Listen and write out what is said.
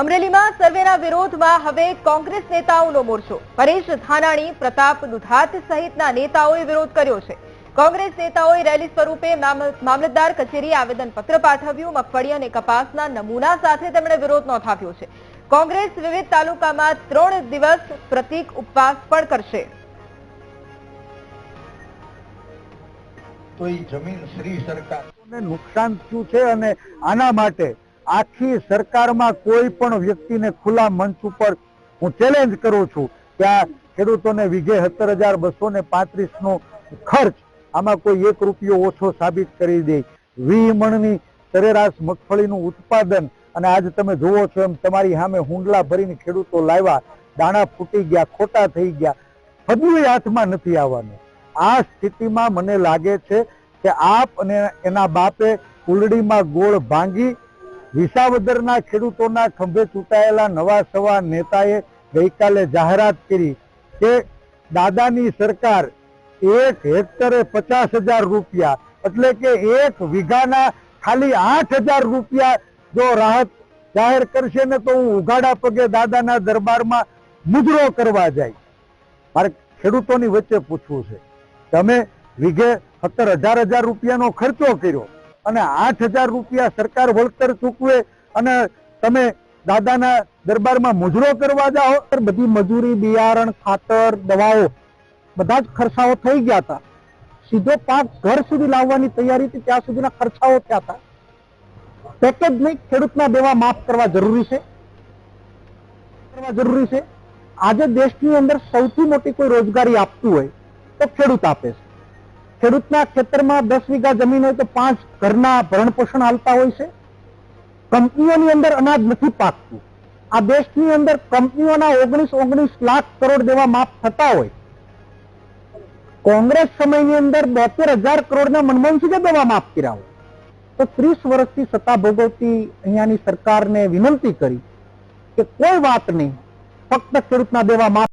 અમરેલીમાં સર્વેના વિરોધમાં હવે કોંગ્રેસ નેતાઓનો મોરચો. પરેશ ધાનાણી, પ્રતાપ દુધાત સહિતના નેતાઓએ વિરોધ કર્યો છે. કોંગ્રેસ નેતાઓએ રેલી સ્વરૂપે મામલતદાર કચેરીએ આવેદનપત્ર પાઠવ્યું. મગફળી અને કપાસના નમૂના સાથે તેમણે વિરોધ નોંધાવ્યો છે. કોંગ્રેસ વિવિધ તાલુકામાં ત્રણ દિવસ પ્રતિક ઉપવાસ પણ કરશે. નુકસાન શું છે અને આના માટે આખી સરકારમાં કોઈ પણ વ્યક્તિને ખુલ્લા મંચ ઉપર હું ચેલેન્જ કરું છું કે આ ખેડૂતોને વીઘે સત્તર હજાર બસો ને પાંત્રીસ નો ખર્ચ આમાં કોઈ એક રૂપિયો ઓછો સાબિત કરી દે. વી મણની સરેરાશ મગફળીનું ઉત્પાદન અને આજ તમે જુઓ છો એમ તમારી સામે હુંડલા ભરીને ખેડૂતો લાવ્યા. દાણા ફૂટી ગયા, ખોટા થઈ ગયા. ફદલુય હાથમાં નથી આવવાનું. આ સ્થિતિમાં મને લાગે છે કે આપ અને એના બાપે કુલડીમાં ગોળ ભાંગી વિસાવદરના ખેડૂતોના ખંભે ચૂંટાયેલા નવા સવા નેતાએ ગઈકાલે જાહેરાત કરી કે દાદાની સરકાર એક હેક્ટરે પચાસ હજાર રૂપિયા એટલે કે એક વીઘાના ખાલી આઠ હજાર રૂપિયા જો રાહત જાહેર કરશે ને તો હું ઉઘાડા પગે દાદાના દરબારમાં મુજરો કરવા જાય. મારે ખેડૂતોની વચ્ચે પૂછવું છે. તમે વીઘે સત્તર હજાર હજાર રૂપિયાનો ખર્ચો કર્યો. અને આઠ હજાર રૂપિયા સરકાર વળતર ચૂકવે અને તમે દાદાના દરબારમાં મુજરો કરવા જાઓ બધી મજૂરી, બિયારણ, ખાતર, દવાઓ, બધા જ ખર્ચાઓ થઈ ગયા હતા. સીધો પાક ઘર સુધી લાવવાની તૈયારી હતી, ત્યાં સુધીના ખર્ચાઓ થયા હતા. પેકેજ નહીં, ખેડૂતના દેવા માફ કરવા જરૂરી છે. કરવા જરૂરી છે. આજે દેશની અંદર સૌથી મોટી કોઈ રોજગારી આપતું હોય તો ખેડૂત આપે છે. ખેડૂતના ખેતરમાં દસ વીઘા જમીન હોય તો પાંચ ઘરના ભરણ પોષણ હાલતા હોય છે. કંપનીઓની અંદર અનાજ નથી પાકતું. આ દેશની અંદર કંપનીઓના ઓગણીસ ઓગણીસ લાખ કરોડ દેવા માફ થતા હોય. કોંગ્રેસ સમયની અંદર બોતેર હજાર કરોડના મનમોહનસિંહે દેવા માફ કર્યા હોય. તો ત્રીસ વર્ષથી સત્તા ભોગવતી અહીંયાની સરકારને વિનંતી કરી કે કોઈ વાત નહીં. ફક્ત ખેડૂતના દેવા માફ